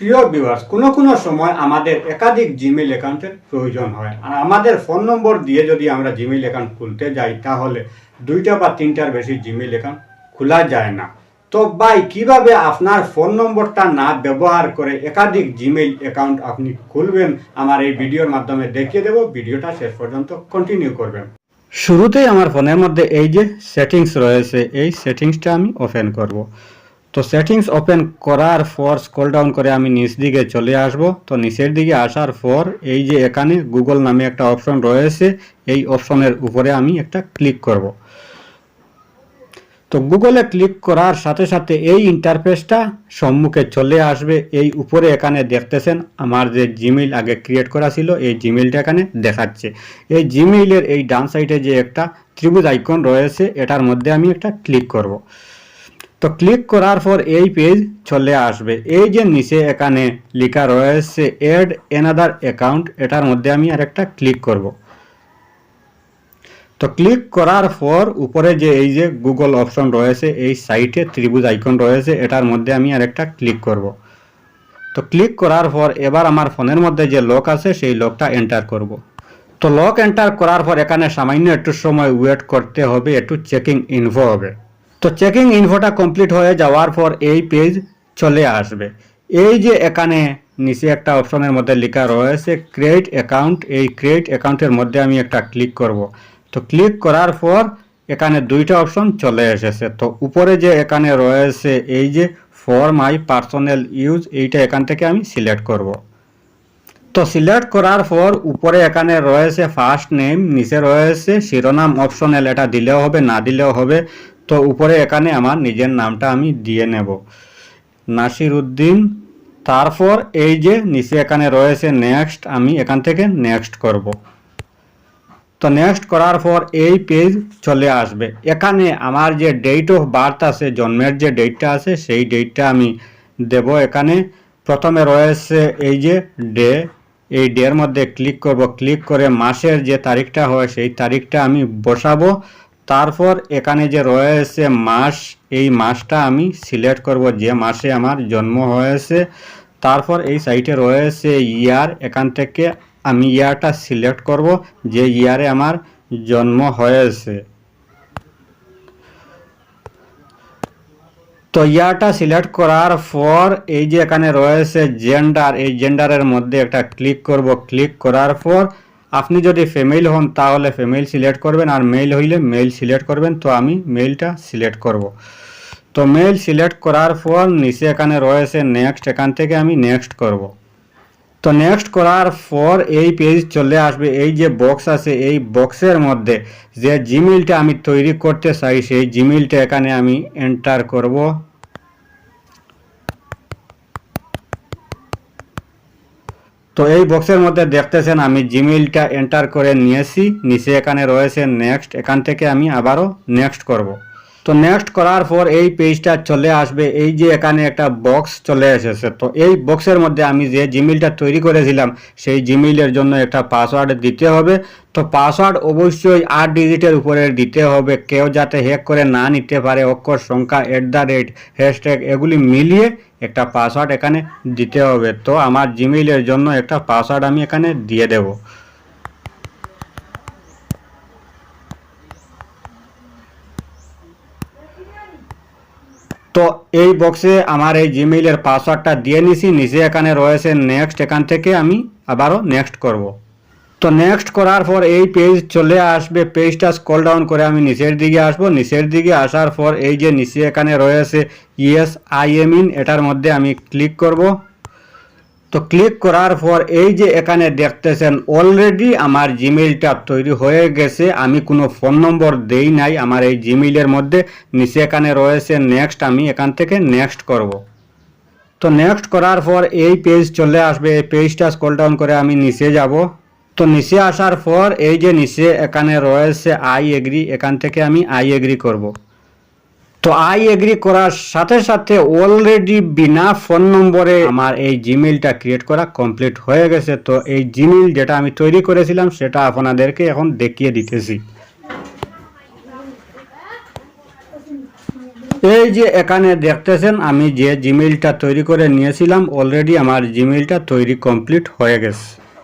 প্রিয় ভিউয়ার্স কোনো কোনো সময় আমাদের একাধিক জিমেইল অ্যাকাউন্টের প্রয়োজন হয়। আর আমাদের ফোন নম্বর দিয়ে যদি আমরা জিমেল অ্যাকাউন্ট খুলতে যাই, তাহলে দুইটা বা তিনটার বেশি জিমেল অ্যাকাউন্ট খোলা যায় না। তো ভাই, কীভাবে আপনার ফোন নম্বরটা না ব্যবহার করে একাধিক জিমেইল অ্যাকাউন্ট আপনি খুলবেন, আমার এই ভিডিওর মাধ্যমে দেখিয়ে দেবো। ভিডিওটা শেষ পর্যন্ত কন্টিনিউ করবেন। শুরুতেই আমার ফোনের মধ্যে এই যে সেটিংস রয়েছে, এই সেটিংসটা আমি ওপেন করব। তো সেটিংস ওপেন করার পর স্ক্রল ডাউন করে আমি নিচ দিকে চলে আসব। তো নিচের দিকে আসার পর এই যে এখানে গুগল নামে একটা অপশন রয়েছে, এই অপশনের উপরে আমি একটা ক্লিক করব। তো গুগলে ক্লিক করার সাথে সাথে এই ইন্টারফেসটা সম্মুখে চলে আসবে। এই উপরে এখানে দেখতেছেন আমার যে জিমেইল আগে ক্রিয়েট করা ছিল, এই জিমেইলটা এখানে দেখাচ্ছে। এই জিমেইলের এই ডান সাইডে যে একটা ত্রিভুজ আইকন রয়েছে, এটার মধ্যে আমি একটা ক্লিক করব। তো ক্লিক করার পর এই পেজ চলে আসবে। এই যে নিচে এখানে লেখা রয়েছে এড এনাদার অ্যাকাউন্ট এটার মধ্যে আমি আরেকটা ক্লিক করব। তো ক্লিক করার পর উপরে যে এই যে গুগল অপশন রয়েছে, এই সাইটে ত্রিভুজ আইকন রয়েছে, এটার মধ্যে আমি আরেকটা ক্লিক করব। তো ক্লিক করার পর এবার আমার ফোনের মধ্যে যে লক আছে, সেই লকটা এন্টার করব। তো লক এন্টার করার পর এখানে সামান্য একটু সময় ওয়েট করতে হবে, একটু চেকিং ইনফো হবে। তো চেকিং ইনফোটা কমপ্লিট হয়ে যাওয়ার পর এই পেজ চলে আসবে। এই যে এখানে নিচে একটা অপশনের মধ্যে লেখা রয়েছে ক্রিয়েট অ্যাকাউন্ট এই ক্রিয়েট অ্যাকাউন্টের মধ্যে আমি একটা ক্লিক করব। তো ক্লিক করার পর এখানে দুইটা অপশন চলে এসেছে। তো উপরে যে এখানে রয়েছে এই যে ফর মাই পার্সোনাল ইউজ এইটা এখান থেকে আমি সিলেক্ট করব। তো সিলেক্ট করার পর উপরে এখানে রয়েছে ফার্স্ট নেম নিচে রয়েছে শিরোনাম অপশনাল এটা দিলেও হবে, না দিলেও হবে। তো উপরে এখানে আমার নিজের নামটা আমি দিয়ে নেব। নাসির উদ্দিন তারপর এই যে নিচে এখানে রয়েছে নেক্সট আমি এখান থেকে নেক্সট করব। তো নেক্সট করার পর এই পেজ চলে আসবে। এখানে আমার যে ডেট অফ বার্থ আছে, জন্মের যে ডেটটা আছে, সেই ডেটটা আমি দেব এখানে। প্রথমে রয়েছে এই যে ডে এই ডের মধ্যে ক্লিক করব। ক্লিক করে মাসের যে তারিখটা হয়, সেই তারিখটা আমি বসাবো। তারপর এখানে যে রয়েছে মাস, এই মাসটা আমি সিলেক্ট করব যে মাসে আমার জন্ম হয়েছে। তারপর এই সাইটে রয়েছে ইয়ার, এখান থেকে আমি ইয়ারটা সিলেক্ট করব যে ইয়ারে আমার জন্ম হয়েছে। তো ইয়ারটা সিলেক্ট করার পর এই যে এখানে রয়েছে জেন্ডার, এই জেন্ডারের মধ্যে একটা ক্লিক করব। ক্লিক করার পর আপনি যদি ফিমেল হন, তাহলে ফিমেল সিলেক্ট করবেন আর মেল হইলে মেল সিলেক্ট করবেন। তো আমি মেলটা সিলেক্ট করব। তো মেল সিলেক্ট করার পর নিচে এখানে রয়েছে নেক্সট এখান থেকে আমি নেক্সট করব। তো নেক্সট করার পর এই পেজ চলে আসবে। এই যে বক্স আছে, এই বক্সের মধ্যে যে জিমেলটা আমি তৈরি করতে চাই, সেই জিমেলটা এখানে আমি এন্টার করব। তো এই বক্সের মধ্যে দেখতেছেন আমি জিমেইলটা এন্টার করে নিয়েছি, নিচে এখানে রয়েছে নেক্সট এখান থেকে আমি আবারও নেক্সট করব। তো নেক্সট করার পর এই পেজটা চলে আসবে। এই যে এখানে একটা বক্স চলে এসেছে। তো এই বক্সের মধ্যে আমি যে জিমেলটা তৈরি করেছিলাম, সেই জিমেলের জন্য একটা পাসওয়ার্ড দিতে হবে। তো পাসওয়ার্ড অবশ্যই আট ডিজিটের উপরে দিতে হবে। কেউ যাতে হ্যাক করে না নিতে পারে, অক্ষর সংখ্যা এট দ্য রেট হ্যাশট্যাগ এগুলি মিলিয়ে একটা পাসওয়ার্ড এখানে দিতে হবে। তো আমার জিমেইলের জন্য একটা পাসওয়ার্ড আমি এখানে দিয়ে দেবো। তো এই বক্সে আমার এই জিমেইলের পাসওয়ার্ডটা দিয়ে নিছি, নিচে এখানে রয়েছে নেক্সট এখান থেকে আমি আবারও নেক্সট করব। তো নেক্সট করার পর এই পেজ চলে আসবে পেজটা স্কল ডাউন করে আমি নিচের দিকে আসব। নিচের দিকে আসার পর এই যে নিচে এখানে রয়েছে ইয়েস আই এম ইন এটার মধ্যে আমি ক্লিক করব। তো ক্লিক করার পর এই যে এখানে দেখতেছেন অলরেডি আমার জিমেইলটা তৈরি হয়ে গেছে। আমি কোনো ফোন নম্বর দেই নাই, আমার এই জিমেইলের মধ্যে। নিচে এখানে রয়েছে নেক্সট আমি এখান থেকে নেক্সট করব। তো নেক্সট করার পর এই পেজ চলে আসবে। এই পেজটা স্ক্রল ডাউন করে আমি নিচে যাব। তো নিচে আসার পর এই যে নিচে এখানে রয়েছে আই এগ্রি এখান থেকে আমি আই এগ্রি করব। তো আই এগ্রি করার সাথে সাথে অলরেডি বিনা ফোন নম্বরে আমার এই জিমেইলটা ক্রিয়েট করা কমপ্লিট হয়ে গেছে। তো এই জিমেল যেটা আমি তৈরি করেছিলাম, সেটা আপনাদেরকে এখন দেখিয়ে দিতেছি। এই যে এখানে দেখতেছেন, আমি যে জিমেলটা তৈরি করে নিয়েছিলাম অলরেডি আমার জিমেলটা তৈরি কমপ্লিট হয়ে গেছে।